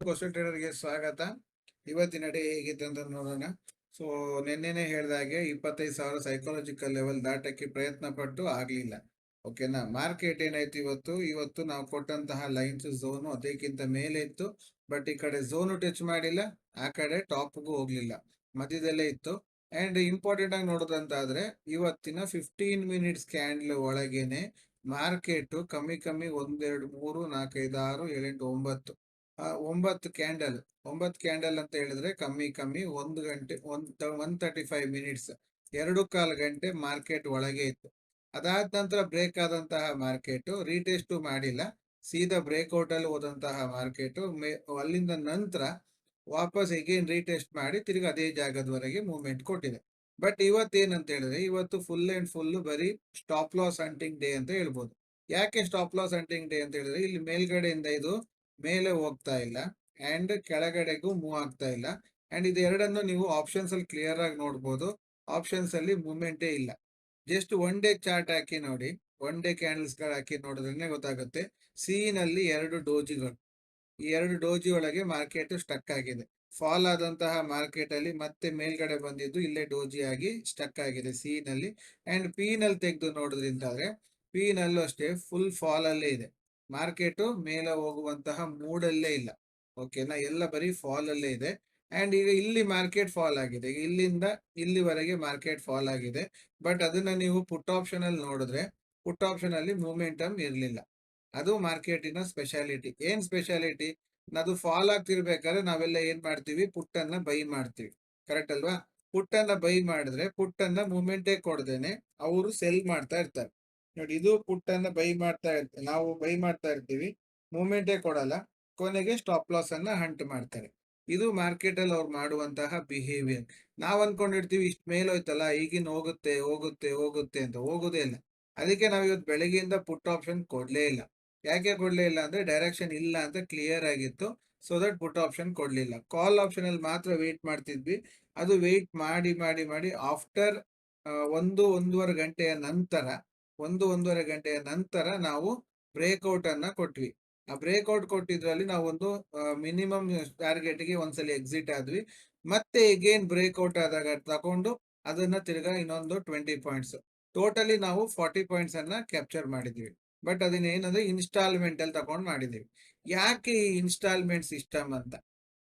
ಟ್ರೇಡರ್ಗೆ ಸ್ವಾಗತ. ಇವತ್ತಿನ ಡೇ ಹೇಗಿತ್ತು ಅಂತ ನೋಡೋಣ. ಸೊ ನಿನ್ನೆನೆ ಹೇಳಿದಾಗೆ ಇಪ್ಪತ್ತೈದು ಸಾವಿರ ಸೈಕಾಲಜಿಕಲ್ ಲೆವೆಲ್ ದಾಟಕ್ಕೆ ಪ್ರಯತ್ನ ಪಟ್ಟು ಆಗ್ಲಿಲ್ಲ ಓಕೆನಾ ಮಾರ್ಕೆಟ್ ಏನಾಯ್ತು ಇವತ್ತು? ಇವತ್ತು ನಾವು ಕೊಟ್ಟಂತಹ ಲೈನ್ಸ್ ಝೋನು ಅದಕ್ಕಿಂತ ಮೇಲೆ ಇತ್ತು. ಬಟ್ ಈ ಕಡೆ ಝೋನು ಟಚ್ ಮಾಡಿಲ್ಲ. ಆ ಕಡೆ ಟಾಪ್ಗೂ ಹೋಗ್ಲಿಲ್ಲ. ಮಧ್ಯದಲ್ಲೇ ಇತ್ತು. ಅಂಡ್ ಇಂಪಾರ್ಟೆಂಟ್ ಆಗಿ ನೋಡೋದಂತಾದ್ರೆ ಇವತ್ತಿನ ಫಿಫ್ಟೀನ್ ಮಿನಿಟ್ಸ್ ಕ್ಯಾಂಡ್ಲ್ ಒಳಗೇನೆ ಮಾರ್ಕೆಟ್ ಕಮ್ಮಿ ಕಮ್ಮಿ ಒಂದೆರಡು ಮೂರು ನಾಲ್ಕೈದು ಆರು ಏಳೆಂಟು ಒಂಬತ್ತು. ಒಂಬತ್ತು ಕ್ಯಾಂಡಲ್ ಒಂಬತ್ತು ಕ್ಯಾಂಡಲ್ ಅಂತ ಹೇಳಿದ್ರೆ ಕಮ್ಮಿ ಕಮ್ಮಿ ಒಂದು ಗಂಟೆ, ಒಂದು ಒನ್ ತರ್ಟಿ ಫೈವ್ ಮಿನಿಟ್ಸ್ ಎರಡು ಕಾಲು ಗಂಟೆ ಮಾರ್ಕೆಟ್ ಒಳಗೆ ಇತ್ತು. ಅದಾದ ನಂತರ ಬ್ರೇಕ್ ಆದಂತಹ ಮಾರ್ಕೆಟ್ ರೀಟೆಸ್ಟು ಮಾಡಿಲ್ಲ. ಸೀದಾ ಬ್ರೇಕ್ಔಟಲ್ಲಿ ಹೋದಂತಹ ಮಾರ್ಕೆಟ್ ಅಲ್ಲಿಂದ ನಂತರ ವಾಪಸ್ ಎಗೇನ್ ರೀಟೆಸ್ಟ್ ಮಾಡಿ ತಿರ್ಗಿ ಅದೇ ಜಾಗದವರೆಗೆ ಮೂವ್ಮೆಂಟ್ ಕೊಟ್ಟಿದೆ. ಬಟ್ ಇವತ್ತೇನಂತ ಹೇಳಿದ್ರೆ, ಇವತ್ತು ಫುಲ್ ಆ್ಯಂಡ್ ಫುಲ್ ಬರೀ ಸ್ಟಾಪ್ ಲಾಸ್ ಹಂಟಿಂಗ್ ಡೇ ಅಂತ ಹೇಳ್ಬೋದು. ಯಾಕೆ ಸ್ಟಾಪ್ ಲಾಸ್ ಹಂಟಿಂಗ್ ಡೇ ಅಂತ ಹೇಳಿದ್ರೆ, ಇಲ್ಲಿ ಮೇಲ್ಗಡೆಯಿಂದ ಇದು ಮೇಲೆ ಹೋಗ್ತಾ ಇಲ್ಲ ಅಂಡ್ ಕೆಳಗಡೆಗೂ ಮೂವ್ ಆಗ್ತಾ ಇಲ್ಲ. ಅಂಡ್ ಇದು ಎರಡನ್ನು ನೀವು ಆಪ್ಷನ್ಸ್ ಅಲ್ಲಿ ಕ್ಲಿಯರ್ ಆಗಿ ನೋಡ್ಬೋದು. ಆಪ್ಷನ್ಸ್ ಅಲ್ಲಿ ಮೂವ್ಮೆಂಟೇ ಇಲ್ಲ. ಜಸ್ಟ್ ಒನ್ ಡೇ ಚಾರ್ಟ್ ಹಾಕಿ ನೋಡಿ. ಒನ್ ಡೇ ಕ್ಯಾಂಡಲ್ಸ್ಗಳು ಹಾಕಿ ನೋಡಿದ್ರೆ ಗೊತ್ತಾಗುತ್ತೆ. ಸಿ ನಲ್ಲಿ ಎರಡು ಡೋಜಿಗಳು ಈ ಎರಡು ಡೋಜಿ ಒಳಗೆ ಮಾರ್ಕೆಟ್ ಸ್ಟಕ್ ಆಗಿದೆ. ಫಾಲ್ ಆದಂತಹ ಮಾರ್ಕೆಟ್ ಅಲ್ಲಿ ಮತ್ತೆ ಮೇಲ್ಗಡೆ ಬಂದಿದ್ದು ಇಲ್ಲೇ ಡೋಜಿ ಆಗಿ ಸ್ಟಕ್ ಆಗಿದೆ ಸಿ ನಲ್ಲಿ. ಅಂಡ್ ಪಿ ತೆಗೆದು ನೋಡೋದ್ರಿಂದ ಪಿ ನಲ್ಲೂ ಅಷ್ಟೇ ಫುಲ್ ಫಾಲ್ ಅಲ್ಲೇ ಇದೆ. ಮಾರ್ಕೆಟ್ ಮೇಲೆ ಹೋಗುವಂತಹ ಮೂಡಲ್ಲೇ ಇಲ್ಲ. ಓಕೆನಾ ಎಲ್ಲ ಬರೀ ಫಾಲ್ ಅಲ್ಲೇ ಇದೆ. ಅಂಡ್ ಈಗ ಇಲ್ಲಿ ಮಾರ್ಕೆಟ್ ಫಾಲ್ ಆಗಿದೆ. ಇಲ್ಲಿಂದ ಇಲ್ಲಿವರೆಗೆ ಮಾರ್ಕೆಟ್ ಫಾಲ್ ಆಗಿದೆ. ಬಟ್ ಅದನ್ನ ನೀವು ಪುಟ್ ಆಪ್ಷನ್ ಅಲ್ಲಿ ನೋಡಿದ್ರೆ ಪುಟ್ ಆಪ್ಷನ್ ಅಲ್ಲಿ ಮೂಮೆಂಟಮ್ ಇರಲಿಲ್ಲ. ಅದು ಮಾರ್ಕೆಟಿನ ಸ್ಪೆಷಾಲಿಟಿ. ಏನ್ ಸ್ಪೆಷಾಲಿಟಿ? ಅದು ಫಾಲ್ ಆಗ್ತಿರ್ಬೇಕಾದ್ರೆ ನಾವೆಲ್ಲ ಏನ್ ಮಾಡ್ತೀವಿ? ಪುಟ್ ಅನ್ನ ಬೈ ಮಾಡ್ತೀವಿ. ಕರೆಕ್ಟ್ ಅಲ್ವಾ? ಪುಟ್ ಅನ್ನ ಬೈ ಮಾಡಿದ್ರೆ ಪುಟ್ ಅನ್ನ ಮೂಮೆಂಟೇ ಕೊಡ್ದೇನೆ ಅವರು ಸೆಲ್ ಮಾಡ್ತಾ ಇರ್ತಾರೆ. ನೋಡಿ, ಇದು ಪುಟ್ಟನ್ನು ಬೈ ಮಾಡ್ತಾ ಇರ್ತೀವಿ. ನಾವು ಬೈ ಮಾಡ್ತಾ ಇರ್ತೀವಿ. ಮೂಮೆಂಟೇ ಕೊಡಲ್ಲ. ಕೊನೆಗೆ ಸ್ಟಾಪ್ ಲಾಸ್ ಅನ್ನ ಹಂಟ್ ಮಾಡ್ತಾರೆ. ಇದು ಮಾರ್ಕೆಟ್ ಅಲ್ಲಿ ಅವ್ರು ಮಾಡುವಂತಹ ಬಿಹೇವಿಯರ್ ನಾವ್ ಅನ್ಕೊಂಡಿರ್ತೀವಿ, ಇಷ್ಟ ಮೇಲೋಯ್ತಲ್ಲ ಈಗಿನ ಹೋಗುತ್ತೆ ಹೋಗುತ್ತೆ ಹೋಗುತ್ತೆ ಅಂತ. ಹೋಗೋದೇ ಇಲ್ಲ. ಅದಕ್ಕೆ ನಾವು ಇವತ್ತು ಬೆಳಗ್ಗೆಯಿಂದ ಪುಟ್ ಆಪ್ಷನ್ ಕೊಡ್ಲೇ ಇಲ್ಲ. ಯಾಕೆ ಕೊಡ್ಲೇ ಇಲ್ಲ ಅಂದ್ರೆ ಡೈರೆಕ್ಷನ್ ಇಲ್ಲ ಅಂತ ಕ್ಲಿಯರ್ ಆಗಿತ್ತು. ಸೊ ದಟ್ ಪುಟ್ ಆಪ್ಷನ್ ಕೊಡ್ಲಿಲ್ಲ. ಕಾಲ್ ಆಪ್ಷನ್ ಅಲ್ಲಿ ಮಾತ್ರ ವೇಟ್ ಮಾಡ್ತಿದ್ವಿ. ಅದು ವೆಯ್ಟ್ ಮಾಡಿ ಮಾಡಿ ಮಾಡಿ ಆಫ್ಟರ್ ಒಂದು, ಒಂದೂವರೆ ಗಂಟೆಯ ನಂತರ ಒಂದು ಒಂದೂವರೆ ಗಂಟೆಯ ನಂತರ ನಾವು ಬ್ರೇಕ್ಔಟ್ ಅನ್ನ ಕೊಟ್ವಿ. ಆ ಬ್ರೇಕ್ಔಟ್ ಕೊಟ್ಟಿದ್ರಲ್ಲಿ ನಾವು ಒಂದು ಮಿನಿಮಮ್ ಟಾರ್ಗೆಟ್ಗೆ ಒಂದ್ಸಲಿ ಎಕ್ಸಿಟ್ ಆದ್ವಿ. ಮತ್ತೆ ಎಗೇನ್ ಬ್ರೇಕ್ಔಟ್ ಆದಾಗ ತಗೊಂಡು ಅದನ್ನ ತಿರ್ಗಾ ಇನ್ನೊಂದು ಟ್ವೆಂಟಿ ಪಾಯಿಂಟ್ಸ್ ಟೋಟಲಿ ನಾವು ಫಾರ್ಟಿ ಪಾಯಿಂಟ್ಸ್ ಅನ್ನ ಕ್ಯಾಪ್ಚರ್ ಮಾಡಿದ್ವಿ. ಬಟ್ ಅದನ್ನ ಏನಂದ್ರೆ ಇನ್ಸ್ಟಾಲ್ಮೆಂಟ್ ಅಲ್ಲಿ ತಗೊಂಡು ಮಾಡಿದೀವಿ. ಯಾಕೆ ಈ ಇನ್ಸ್ಟಾಲ್ಮೆಂಟ್ ಸಿಸ್ಟಮ್ ಅಂತ?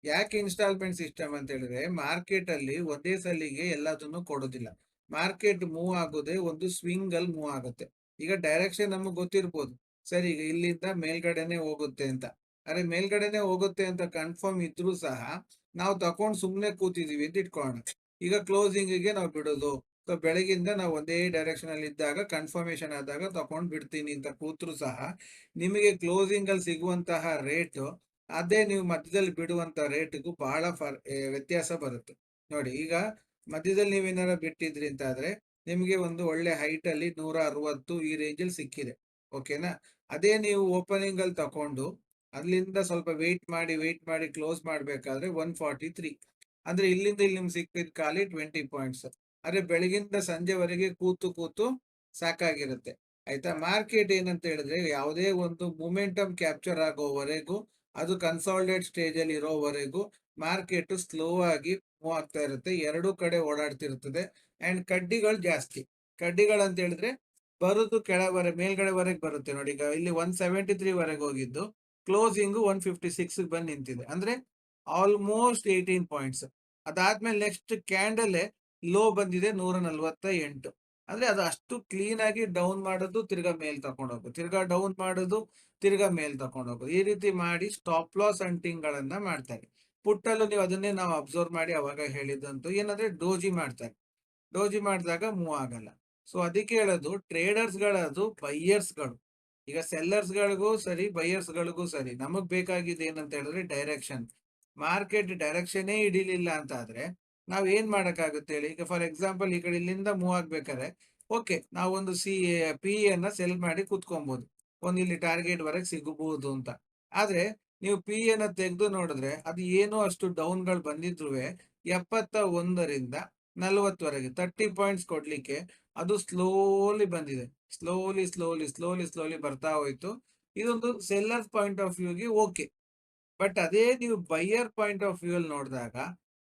ಯಾಕೆ ಇನ್ಸ್ಟಾಲ್ಮೆಂಟ್ ಸಿಸ್ಟಮ್ ಅಂತ ಹೇಳಿದ್ರೆ ಮಾರ್ಕೆಟ್ ಅಲ್ಲಿ ಒಂದೇ ಸಲಿಗೆ ಎಲ್ಲದನ್ನು ಕೊಡೋದಿಲ್ಲ. ಮಾರ್ಕೆಟ್ ಮೂವ್ ಆಗೋದೇ ಒಂದು ಸ್ವಿಂಗ್ ಅಲ್ಲಿ ಮೂವ್ ಆಗುತ್ತೆ. ಈಗ ಡೈರೆಕ್ಷನ್ ನಮಗೆ ಗೊತ್ತಿರ್ಬೋದು. ಸರಿ, ಈಗ ಇಲ್ಲಿಂದ ಮೇಲ್ಗಡೆನೆ ಹೋಗುತ್ತೆ ಅಂತ. ಅರೆ, ಮೇಲ್ಗಡೆನೆ ಹೋಗುತ್ತೆ ಅಂತ ಕನ್ಫರ್ಮ್ ಇದ್ರೂ ಸಹ ನಾವು ತಕೊಂಡ್ ಸುಮ್ಮನೆ ಕೂತಿದೀವಿ ಅಂತ ಇಟ್ಕೊಳ್ಳೋಣ. ಈಗ ಕ್ಲೋಸಿಂಗ್ಗೆ ನಾವು ಬಿಡೋದು. ಸೊ ಬೆಳಗಿಂದ ನಾವು ಒಂದೇ ಡೈರೆಕ್ಷನ್ ಅಲ್ಲಿ ಇದ್ದಾಗ ಕನ್ಫರ್ಮೇಶನ್ ಆದಾಗ ತಕೊಂಡ್ ಬಿಡ್ತೀನಿ ಅಂತ ಕೂತ್ರು ಸಹ ನಿಮಗೆ ಕ್ಲೋಸಿಂಗ್ ಅಲ್ಲಿ ಸಿಗುವಂತಹ ರೇಟ್ ಅದೇ ನೀವು ಮಧ್ಯದಲ್ಲಿ ಬಿಡುವಂತ ರೇಟ್ಗೂ ಬಹಳ ವ್ಯತ್ಯಾಸ ಬರುತ್ತೆ. ನೋಡಿ, ಈಗ ಮಧ್ಯದಲ್ಲಿ ನೀವೇನಾರ ಬಿಟ್ಟಿದ್ರಿ ಅಂತ ಆದ್ರೆ, ನಿಮಗೆ ಒಂದು ಒಳ್ಳೆ ಹೈಟ್ ಅಲ್ಲಿ ನೂರ ಅರವತ್ತು ಈ ರೇಂಜ್ ಅಲ್ಲಿ ಸಿಕ್ಕಿದೆ. ಓಕೆನಾ ಅದೇ ನೀವು ಓಪನಿಂಗ್ ಅಲ್ಲಿ ತಕೊಂಡು, ಅಲ್ಲಿಂದ ಸ್ವಲ್ಪ ವೆಯ್ಟ್ ಮಾಡಿ ವೆಯ್ಟ್ ಮಾಡಿ ಕ್ಲೋಸ್ ಮಾಡ್ಬೇಕಾದ್ರೆ ಒನ್ ಫಾರ್ಟಿ ತ್ರೀ ಅಂದ್ರೆ ಇಲ್ಲಿಂದ ಇಲ್ಲಿ ನಿಮ್ಗೆ ಸಿಕ್ಕಿದ ಖಾಲಿ ಟ್ವೆಂಟಿ ಪಾಯಿಂಟ್ಸ್ ಅಂದ್ರೆ ಬೆಳಗಿಂದ ಸಂಜೆವರೆಗೆ ಕೂತು ಕೂತು ಸಾಕಾಗಿರುತ್ತೆ. ಆಯ್ತಾ? ಮಾರ್ಕೆಟ್ ಏನಂತ ಹೇಳಿದ್ರೆ ಯಾವುದೇ ಒಂದು ಮೂಮೆಂಟಮ್ ಕ್ಯಾಪ್ಚರ್ ಆಗೋವರೆಗೂ, ಅದು ಕನ್ಸಾಲ್ಟೆಡ್ ಸ್ಟೇಜ್ ಅಲ್ಲಿ ಇರೋವರೆಗೂ ಮಾರ್ಕೆಟ್ ಸ್ಲೋ ಆಗಿ ಮೂವ್ ಆಗ್ತಾ ಇರುತ್ತೆ. ಎರಡೂ ಕಡೆ ಓಡಾಡ್ತಿರ್ತದೆ ಅಂಡ್ ಕಡ್ಡಿಗಳು ಜಾಸ್ತಿ. ಕಡ್ಡಿಗಳು ಅಂತ ಹೇಳಿದ್ರೆ ಬರೋದು ಕೆಳವರೆ, ಮೇಲ್ಗಡೆವರೆಗೆ ಬರುತ್ತೆ. ನೋಡಿ, ಈಗ ಇಲ್ಲಿ ಒನ್ ಸೆವೆಂಟಿ ತ್ರೀ ವರೆಗೆ ಹೋಗಿದ್ದು ಕ್ಲೋಸಿಂಗ್ ಒನ್ ಫಿಫ್ಟಿ ಸಿಕ್ಸ್ ಬಂದು ನಿಂತಿದೆ. ಅಂದ್ರೆ ಆಲ್ಮೋಸ್ಟ್ ಏಯ್ಟೀನ್ ಪಾಯಿಂಟ್ಸ್ ಅದಾದ್ಮೇಲೆ ನೆಕ್ಸ್ಟ್ ಕ್ಯಾಂಡಲ್ ಲೋ ಬಂದಿದೆ ನೂರ ನಲ್ವತ್ತ ಎಂಟು ಅಂದ್ರೆ ಅದು ಅಷ್ಟು ಕ್ಲೀನ್ ಆಗಿ ಡೌನ್ ಮಾಡೋದು, ತಿರ್ಗಾ ಮೇಲ್ ತಗೊಂಡೋಗು ತಿರ್ಗಾ ಡೌನ್ ಮಾಡೋದು, ತಿರ್ಗಾ ಮೇಲ್ ತಗೊಂಡೋಗು ಈ ರೀತಿ ಮಾಡಿ ಸ್ಟಾಪ್ ಲಾಸ್ ಅಂಟಿಂಗ್ ಗಳನ್ನ ಮಾಡ್ತಾರೆ. ಪುಟ್ಟಲ್ಲೂ ನೀವು ಅದನ್ನೇ ನಾವು ಅಬ್ಸರ್ವ್ ಮಾಡಿ ಅವಾಗ ಹೇಳಿದ್ದಂತು ಏನಂದ್ರೆ ಡೋಜಿ ಮಾಡ್ತಾರೆ. ಡೋಜಿ ಮಾಡಿದಾಗ ಮೂವ್ ಆಗಲ್ಲ. ಸೊ ಅದಕ್ಕೆ ಹೇಳೋದು ಟ್ರೇಡರ್ಸ್ ಬೈಯರ್ಸ್ಗಳು. ಬೈಯರ್ಸ್ಗಳು ಈಗ ಸೆಲ್ಲರ್ಸ್ ಗಳಿಗೂ ಸರಿ ಬೈಯರ್ಸ್ ಗಳಿಗೂ ಸರಿ, ನಮಗ್ ಬೇಕಾಗಿದೆ ಏನಂತ ಹೇಳಿದ್ರೆ ಡೈರೆಕ್ಷನ್. ಮಾರ್ಕೆಟ್ ಡೈರೆಕ್ಷನೇ ಹಿಡಿಲಿಲ್ಲ ಅಂತ ಆದ್ರೆ ನಾವ್ ಏನ್ ಮಾಡಕ್ಕಾಗುತ್ತೆ ಹೇಳಿ? ಈಗ ಫಾರ್ ಎಕ್ಸಾಂಪಲ್ ಈ ಕಡೆ ಇಲ್ಲಿಂದ ಮೂವ್ ಆಗ್ಬೇಕಾದ್ರೆ, ಓಕೆ, ನಾವೊಂದು ಸಿ, ಪಿ ಅನ್ನ ಸೆಲ್ ಮಾಡಿ ಕುತ್ಕೊಬಹುದು ಒಂದು ಇಲ್ಲಿ ಟಾರ್ಗೆಟ್ ವರೆಗೆ ಸಿಗಬಹುದು ಅಂತ. ಆದ್ರೆ ನೀವು ಪಿ ಎನ ತೆಗೆದು ನೋಡಿದ್ರೆ ಅದು ಏನೋ ಅಷ್ಟು ಡೌನ್ಗಳು ಬಂದಿದ್ರು ಎಪ್ಪತ್ತ ಒಂದರಿಂದ ನಲವತ್ತವರೆಗೆ ತರ್ಟಿ ಪಾಯಿಂಟ್ಸ್ ಕೊಡ್ಲಿಕ್ಕೆ ಅದು ಸ್ಲೋಲಿ ಬಂದಿದೆ. ಸ್ಲೋಲಿ ಸ್ಲೋಲಿ ಸ್ಲೋಲಿ ಸ್ಲೋಲಿ ಬರ್ತಾ ಹೋಯ್ತು. ಇದೊಂದು ಸೆಲ್ಲರ್ ಪಾಯಿಂಟ್ ಆಫ್ ವ್ಯೂಗೆ ಓಕೆ ಬಟ್ ಅದೇ ನೀವು ಬೈಯರ್ ಪಾಯಿಂಟ್ ಆಫ್ ವ್ಯೂ ಅಲ್ಲಿ ನೋಡಿದಾಗ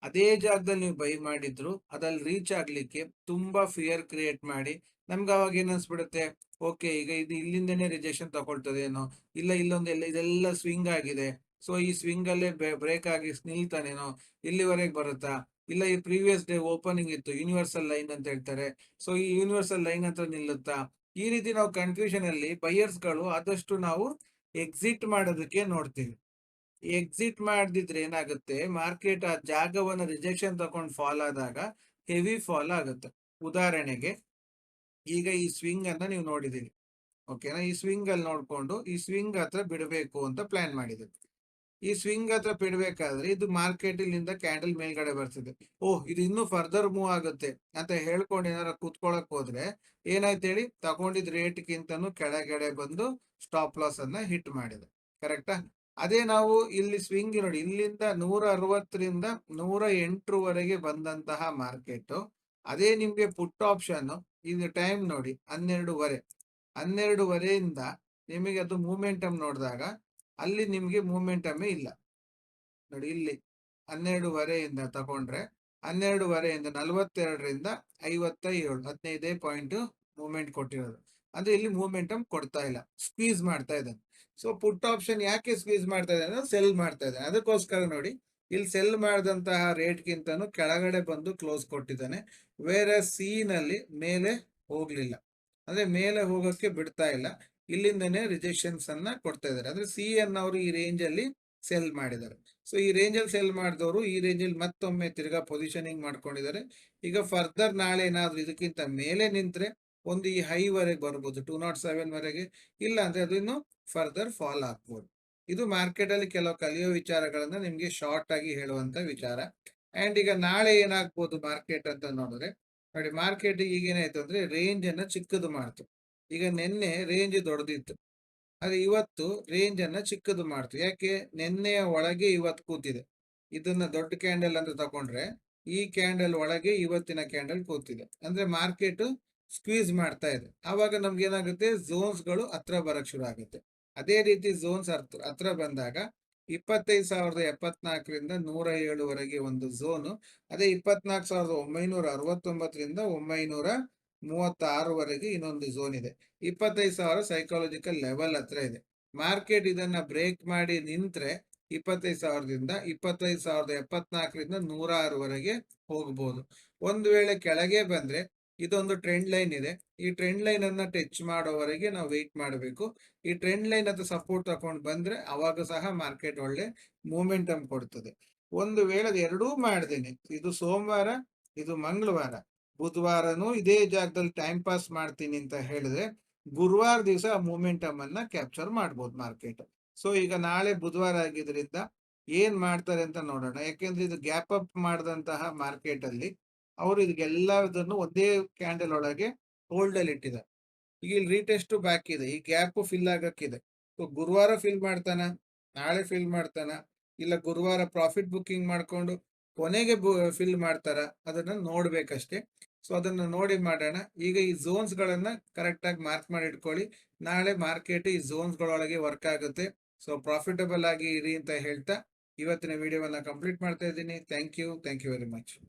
ಅದೇ ಜಾಗದಲ್ಲಿ ನೀವು ಬೈ ಮಾಡಿದ್ರು, ಅದ್ರಲ್ಲಿ ರೀಚ್ ಆಗ್ಲಿಕ್ಕೆ ತುಂಬಾ ಫಿಯರ್ ಕ್ರಿಯೇಟ್ ಮಾಡಿ. ನಮ್ಗೆ ಅವಾಗ ಏನ್ ಅನ್ಸ್ಬಿಡುತ್ತೆ? ಓಕೆ ಈಗ ಇದು ಇಲ್ಲಿಂದನೇ ರಿಜೆಕ್ಷನ್ ತಗೊಳ್ತದೇನೋ ಇಲ್ಲ, ಇಲ್ಲೊಂದು ಎಲ್ಲ, ಇದೆಲ್ಲ ಸ್ವಿಂಗ್ ಆಗಿದೆ. ಸೊ ಈ ಸ್ವಿಂಗ್ ಅಲ್ಲೇ ಬ್ರೇಕ್ ಆಗಿ ನಿಲ್ತಾನೇನೋ ಇಲ್ಲಿವರೆಗೆ ಬರುತ್ತಾ? ಇಲ್ಲ, ಈ ಪ್ರೀವಿಯಸ್ ಡೇ ಓಪನಿಂಗ್ ಇತ್ತು ಯೂನಿವರ್ಸಲ್ ಲೈನ್ ಅಂತ ಹೇಳ್ತಾರೆ. ಸೊ ಈ ಯೂನಿವರ್ಸಲ್ ಲೈನ್ ಹತ್ರ ನಿಲ್ಲುತ್ತಾ? ಈ ರೀತಿ ನಾವು ಕನ್ಫ್ಯೂಷನ್ ಅಲ್ಲಿ ಬೈಯರ್ಸ್ಗಳು ಆದಷ್ಟು ನಾವು ಎಕ್ಸಿಟ್ ಮಾಡೋದಕ್ಕೆ ನೋಡ್ತೀವಿ. ಎಕ್ಸಿಟ್ ಮಾಡದಿದ್ರೆ ಏನಾಗುತ್ತೆ? ಮಾರ್ಕೆಟ್ ಆ ಜಾಗವನ್ನು ರಿಜೆಕ್ಷನ್ ತಗೊಂಡು ಫಾಲ್ ಆದಾಗ ಹೆವಿ ಫಾಲ್ ಆಗುತ್ತೆ. ಉದಾಹರಣೆಗೆ ಈಗ ಈ ಸ್ವಿಂಗ್ ಅನ್ನ ನೀವು ನೋಡಿದೀನಿ ಓಕೆನಾ ಈ ಸ್ವಿಂಗ್ ಅಲ್ಲಿ ನೋಡ್ಕೊಂಡು ಈ ಸ್ವಿಂಗ್ ಹತ್ರ ಬಿಡಬೇಕು ಅಂತ ಪ್ಲಾನ್ ಮಾಡಿದೆ ಈ ಸ್ವಿಂಗ್ ಹತ್ರ ಬಿಡ್ಬೇಕಾದ್ರೆ ಇದು ಮಾರ್ಕೆಟ್ ಇಲ್ಲಿಂದ ಕ್ಯಾಂಡಲ್ ಮೇಲ್ಗಡೆ ಬರ್ತಿದೆ. ಓಹ್, ಇದು ಇನ್ನೂ ಫರ್ದರ್ ಮೂವ್ ಆಗುತ್ತೆ ಅಂತ ಹೇಳ್ಕೊಂಡು ಏನಾರ ಕೂತ್ಕೊಳಕ್ ಹೋದ್ರೆ ಏನಾಯ್ತು ಹೇಳಿ? ತಗೊಂಡಿದ್ ರೇಟ್ಗಿಂತನೂ ಕೆಳಗಡೆ ಬಂದು ಸ್ಟಾಪ್ ಲಾಸ್ ಅನ್ನ ಹಿಟ್ ಮಾಡಿದೆ. ಕರೆಕ್ಟಾ ಅದೇ ನಾವು ಇಲ್ಲಿ ಸ್ವಿಂಗ್ ನೋಡಿ, ಇಲ್ಲಿಂದ ನೂರ ಅರವತ್ತರಿಂದ ನೂರ ಎಂಟರವರೆಗೆ ಬಂದಂತಹ ಮಾರ್ಕೆಟ್ ಅದೇ ನಿಮಗೆ ಪುಟ್ ಆಪ್ಷನ್ ಇದು ಟೈಮ್ ನೋಡಿ, ಹನ್ನೆರಡುವರೆ. ಹನ್ನೆರಡುವರೆಯಿಂದ ನಿಮಗೆ ಅದು ಮೂಮೆಂಟಮ್ ನೋಡಿದಾಗ ಅಲ್ಲಿ ನಿಮಗೆ ಮೂಮೆಂಟಮೇ ಇಲ್ಲ. ನೋಡಿ ಇಲ್ಲಿ ಹನ್ನೆರಡುವರೆಯಿಂದ ತಗೊಂಡ್ರೆ ಹನ್ನೆರಡುವರೆಯಿಂದ ನಲವತ್ತೆರಡರಿಂದ ಐವತ್ತ ಏಳು ಹದಿನೈದೇ ಪಾಯಿಂಟ್ ಮೂಮೆಂಟ್ ಕೊಟ್ಟಿರೋದು. ಅಂದ್ರೆ ಇಲ್ಲಿ ಮೂಮೆಂಟಮ್ ಕೊಡ್ತಾ ಇಲ್ಲ ಸ್ಕ್ವೀಸ್ ಮಾಡ್ತಾ ಇದ್ದಾನೆ. ಸೊ ಪುಟ್ ಆಪ್ಷನ್ ಯಾಕೆ ಸ್ಕ್ವೀಸ್ ಮಾಡ್ತಾ ಇದ್ದಾನೆ ಸೆಲ್ ಮಾಡ್ತಾ ಇದ್ದಾನೆ. ಅದಕ್ಕೋಸ್ಕರ ನೋಡಿ ಇಲ್ಲಿ ಸೆಲ್ ಮಾಡಿದಂತಹ ರೇಟ್ಗಿಂತನೂ ಕೆಳಗಡೆ ಬಂದು ಕ್ಲೋಸ್ ಕೊಟ್ಟಿದ್ದಾನೆ. ವೇರ ಸಿ ನಲ್ಲಿ ಮೇಲೆ ಹೋಗ್ಲಿಲ್ಲ. ಅಂದ್ರೆ ಮೇಲೆ ಹೋಗೋಕೆ ಬಿಡ್ತಾ ಇಲ್ಲ. ಇಲ್ಲಿಂದನೇ ರಿಜೆಕ್ಷನ್ಸ್ ಅನ್ನ ಕೊಡ್ತಾ ಇದ್ದಾರೆ. ಅಂದ್ರೆ ಸಿ ಅವರು ಈ ರೇಂಜ್ ಅಲ್ಲಿ ಸೆಲ್ ಮಾಡಿದ್ದಾರೆ. ಸೊ ಈ ರೇಂಜ್ ಅಲ್ಲಿ ಸೆಲ್ ಮಾಡಿದವರು ಈ ರೇಂಜ್ ಅಲ್ಲಿ ಮತ್ತೊಮ್ಮೆ ತಿರ್ಗಾ ಪೊಸಿಷನಿಂಗ್ ಮಾಡ್ಕೊಂಡಿದ್ದಾರೆ. ಈಗ ಫರ್ದರ್ ನಾಳೆ ಏನಾದ್ರು ಇದಕ್ಕಿಂತ ಮೇಲೆ ನಿಂತ್ರೆ ಒಂದು ಈ ಹೈ ವರೆಗೆ ಬರ್ಬೋದು. ಟೂ ನಾಟ್ ಸೆವೆನ್ ವರೆಗೆ. ಇಲ್ಲ ಅಂದ್ರೆ ಅದು ಇನ್ನು ಫರ್ದರ್ ಫಾಲ್ ಆಗ್ಬೋದು. ಇದು ಮಾರ್ಕೆಟ್ ಅಲ್ಲಿ ಕೆಲವು ಕಲಿಯೋ ವಿಚಾರಗಳನ್ನ ನಿಮ್ಗೆ ಶಾರ್ಟ್ ಆಗಿ ಹೇಳುವಂತ ವಿಚಾರ. ಅಂಡ್ ಈಗ ನಾಳೆ ಏನಾಗ್ಬೋದು ಮಾರ್ಕೆಟ್ ಅಂತ ನೋಡಿದ್ರೆ, ನೋಡಿ ಮಾರ್ಕೆಟ್ ಈಗ ಏನಾಯ್ತು ಅಂದ್ರೆ ರೇಂಜ್ ಅನ್ನ ಚಿಕ್ಕದು ಮಾಡ್ತು. ಈಗ ನಿನ್ನೆ ರೇಂಜ್ ದೊಡ್ಡದಿತ್ತು. ಆದ್ರೆ ಇವತ್ತು ರೇಂಜ್ ಅನ್ನ ಚಿಕ್ಕದು ಮಾಡ್ತು. ಯಾಕೆ? ನಿನ್ನೆಯ ಒಳಗೆ ಇವತ್ತು ಕೂತಿದೆ. ಇದನ್ನ ದೊಡ್ಡ ಕ್ಯಾಂಡಲ್ ಅಂತ ತಕೊಂಡ್ರೆ ಈ ಕ್ಯಾಂಡಲ್ ಒಳಗೆ ಇವತ್ತಿನ ಕ್ಯಾಂಡಲ್ ಕೂತಿದೆ. ಅಂದ್ರೆ ಮಾರ್ಕೆಟ್ ಸ್ಕ್ವೀಸ್ ಮಾಡ್ತಾ ಇದೆ. ಆವಾಗ ನಮ್ಗೆ ಏನಾಗುತ್ತೆ? ಝೋನ್ಸ್ಗಳು ಹತ್ರ ಬರಕ್ ಶುರು ಆಗುತ್ತೆ. ಅದೇ ರೀತಿ ಝೋನ್ಸ್ ಹತ್ರ ಹತ್ರ ಬಂದಾಗ ಇಪ್ಪತ್ತೈದು ಸಾವಿರದ ಎಪ್ಪತ್ನಾಲ್ಕರಿಂದ ನೂರ ಏಳುವರೆಗೆ ಒಂದು ಝೋನು ಅದೇ ಇಪ್ಪತ್ನಾಲ್ಕು ಸಾವಿರದ ಒಂಬೈನೂರ ಅರವತ್ತೊಂಬತ್ತರಿಂದ ಒಂಬೈನೂರ ಮೂವತ್ತಾರವರೆಗೆ ಇನ್ನೊಂದು ಝೋನ್ ಇದೆ. ಇಪ್ಪತ್ತೈದು ಸಾವಿರ ಸೈಕಾಲಜಿಕಲ್ ಲೆವೆಲ್ ಹತ್ರ ಇದೆ. ಮಾರ್ಕೆಟ್ ಇದನ್ನ ಬ್ರೇಕ್ ಮಾಡಿ ನಿಂತರೆ ಇಪ್ಪತ್ತೈದು ಸಾವಿರದಿಂದ ಇಪ್ಪತ್ತೈದು ಸಾವಿರದ ಎಪ್ಪತ್ನಾಲ್ಕರಿಂದ ನೂರ ಆರವರೆಗೆ ಹೋಗ್ಬೋದು. ಒಂದು ವೇಳೆ ಕೆಳಗೆ ಬಂದ್ರೆ ಇದೊಂದು ಟ್ರೆಂಡ್ ಲೈನ್ ಇದೆ. ಈ ಟ್ರೆಂಡ್ ಲೈನ್ ಅನ್ನ ಟಚ್ ಮಾಡೋವರೆಗೆ ನಾವು ವೆಯ್ಟ್ ಮಾಡಬೇಕು. ಈ ಟ್ರೆಂಡ್ ಲೈನ್ ಅದು ಸಪೋರ್ಟ್ ತಗೊಂಡು ಬಂದ್ರೆ ಅವಾಗ ಸಹ ಮಾರ್ಕೆಟ್ ಒಳ್ಳೆ ಮೂಮೆಂಟಮ್ ಕೊಡ್ತದೆ. ಒಂದು ವೇಳೆ ಎರಡೂ ಮಾಡ್ದೇನೆ, ಇದು ಸೋಮವಾರ, ಇದು ಮಂಗಳವಾರ, ಬುಧವಾರನೂ ಇದೇ ಜಾಗದಲ್ಲಿ ಟೈಮ್ ಪಾಸ್ ಮಾಡ್ತೀನಿ ಅಂತ ಹೇಳಿದ್ರೆ ಗುರುವಾರ ದಿವಸ ಮೂಮೆಂಟಮ್ ಅನ್ನ ಕ್ಯಾಪ್ಚರ್ ಮಾಡ್ಬೋದು ಮಾರ್ಕೆಟ್ ಸೊ ಈಗ ನಾಳೆ ಬುಧವಾರ ಆಗಿದ್ರಿಂದ ಏನ್ ಮಾಡ್ತಾರೆ ಅಂತ ನೋಡೋಣ. ಯಾಕೆಂದ್ರೆ ಇದು ಗ್ಯಾಪ್ ಅಪ್ ಮಾಡಿದಂತಹ ಮಾರ್ಕೆಟ್ ಅಲ್ಲಿ ಅವರು ಇದಕ್ಕೆಲ್ಲದನ್ನು ಒಂದೇ ಕ್ಯಾಂಡಲ್ ಒಳಗೆ ಹೋಲ್ಡ್ ಅಲ್ಲಿ ಇಟ್ಟಿದ್ದಾರೆ. ಈಗ ಇಲ್ಲಿ ರೀಟೆಸ್ಟ್ ಬ್ಯಾಕ್ ಇದೆ, ಈ ಗ್ಯಾಪ್ ಫಿಲ್ ಆಗಕ್ಕಿದೆ. ಸೊ ಗುರುವಾರ ಫಿಲ್ ಮಾಡ್ತಾನ? ನಾಳೆ ಫಿಲ್ ಮಾಡ್ತಾನ? ಇಲ್ಲ ಗುರುವಾರ ಪ್ರಾಫಿಟ್ ಬುಕ್ಕಿಂಗ್ ಮಾಡಿಕೊಂಡು ಕೊನೆಗೆ ಫಿಲ್ ಮಾಡ್ತಾರ? ಅದನ್ನ ನೋಡ್ಬೇಕಷ್ಟೇ. ಸೊ ಅದನ್ನ ನೋಡಿ ಮಾಡೋಣ. ಈಗ ಈ ಝೋನ್ಸ್ ಗಳನ್ನ ಕರೆಕ್ಟ್ ಆಗಿ ಮಾರ್ಕ್ ಮಾಡಿ ಇಟ್ಕೊಳ್ಳಿ. ನಾಳೆ ಮಾರ್ಕೆಟ್ ಈ ಝೋನ್ಸ್ ಗಳೊಳಗೆ ವರ್ಕ್ ಆಗುತ್ತೆ. ಸೊ ಪ್ರಾಫಿಟಬಲ್ ಆಗಿ ಇರಿ ಅಂತ ಹೇಳ್ತಾ ಇವತ್ತಿನ ವಿಡಿಯೋವನ್ನ ಕಂಪ್ಲೀಟ್ ಮಾಡ್ತಾ ಇದ್ದೀನಿ. Thank you thank you very much